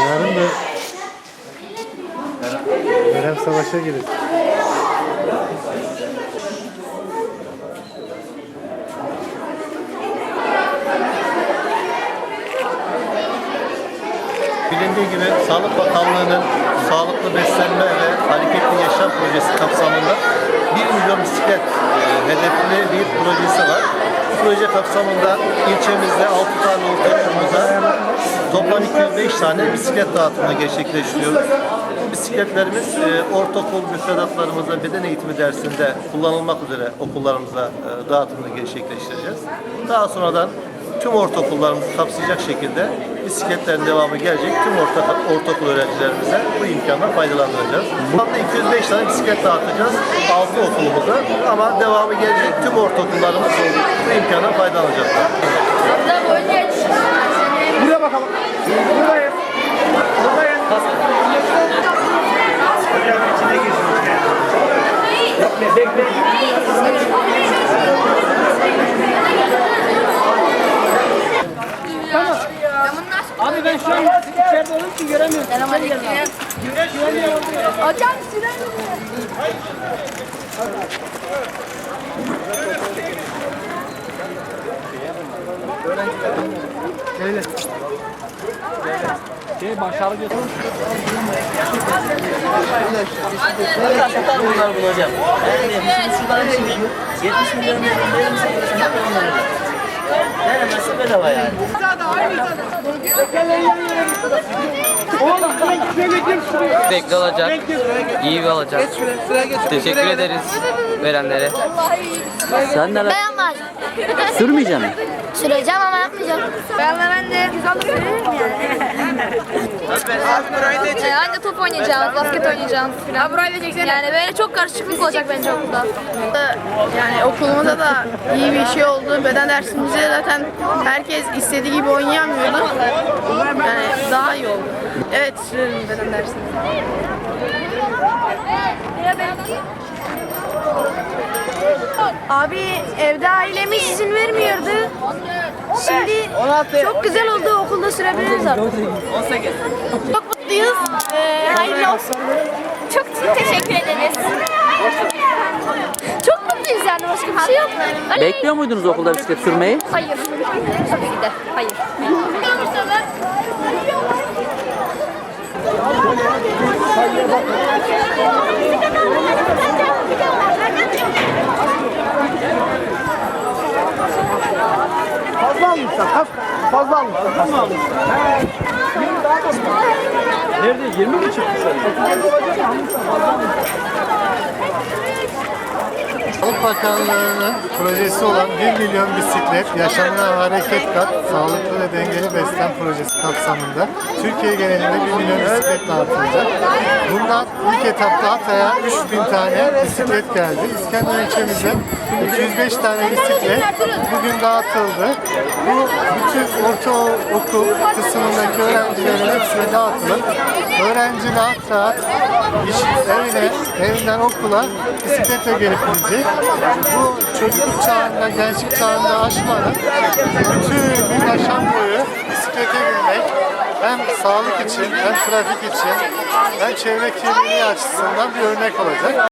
Yarın da Verem Savaş'a girir. Bilindiği gibi Sağlık Bakanlığı'nın sağlıklı beslenme ve hareketli yaşam projesi kapsamında 1 milyon bisiklet e, hedefli bir projesi var. Bu proje kapsamında ilçemizde 6 tane ortaokulumuza toplam 205 tane bisiklet dağıtımı gerçekleştiriyoruz. Bisikletlerimiz e, ortaokul müfredatlarımızda beden eğitimi dersinde kullanılmak üzere okullarımıza e, dağıtımını gerçekleştireceğiz. Daha sonradan tüm ortaokullarımızı kapsayacak şekilde bisikletlerin devamı gelecek. Tüm orta, ortaokul öğrencilerimize bu imkandan faydalandıracağız. Bu anda 205 tane bisiklet dağıtacağız 6 okulumuza ama devamı gelecek. Tüm ortaokullarımız bu imkandan faydalanacaklar. Buraya bakalım. Buradayım. Buradayım. Hocam içine girsin. Bekle, bekle. Abi ben şu an içeride olduğum için göremiyorum. Hocam süren Şey başarı götür. Bunlar bulacağım. Yani şuradan şimdi 70 milyon verim Veremezse bedava yani. Bekli olacak. İyi bir olacak. Teşekkür ederiz verenlere. Sen neler? Ben var. Sürmeyeceksin mi? Süreceğim ama yapmayacağım. Ben ben de güzel sürerim yani. Ee, anne top oynayacağız, basket oynayacağız filan. Yani böyle çok karışıklık olacak bence okulda. Yani okulumuzda da iyi bir şey oldu. Beden dersimizde zaten herkes istediği gibi oynayamıyordu. Yani daha iyi oldu. Evet, sürerim beden dersini. Abi evde ailemiz izin vermiyordu. Şimdi çok güzel oldu okulda sürebiliriz artık. 18. Çok mutluyuz. Ee, hayırlı olsun. Çok teşekkür ederiz. Çok mutluyuz yani başka bir şey yok. Bekliyor muydunuz okulda bisiklet sürmeyi? Hayır. Tabii ki de. Hayır. Fazla almışlar. Kas, fazla almışlar. Fazla mı almışlar? Nerede? 20 mi çıktı Sağlık Bakanlığı'nın projesi olan 1 milyon bisiklet yaşamına hareket kat, sağlıklı ve dengeli beslen projesi kapsamında Türkiye genelinde 1 milyon bisiklet dağıtılacak. Bundan ilk etapta Hatay'a 3000 tane bisiklet geldi. İskender ilçemizde 205 tane bisiklet bugün dağıtıldı. Bu bütün ortaokul kısmındaki öğrencilerin hepsine dağıtılıp öğrenci rahat rahat iş, evine, evinden okula bisikletle gelip gidecek. Bu çocukluk çağında, gençlik çağında aşmadan bütün bir yaşam boyu hem sağlık için, hem trafik için, hem çevre kirliliği açısından bir örnek olacak.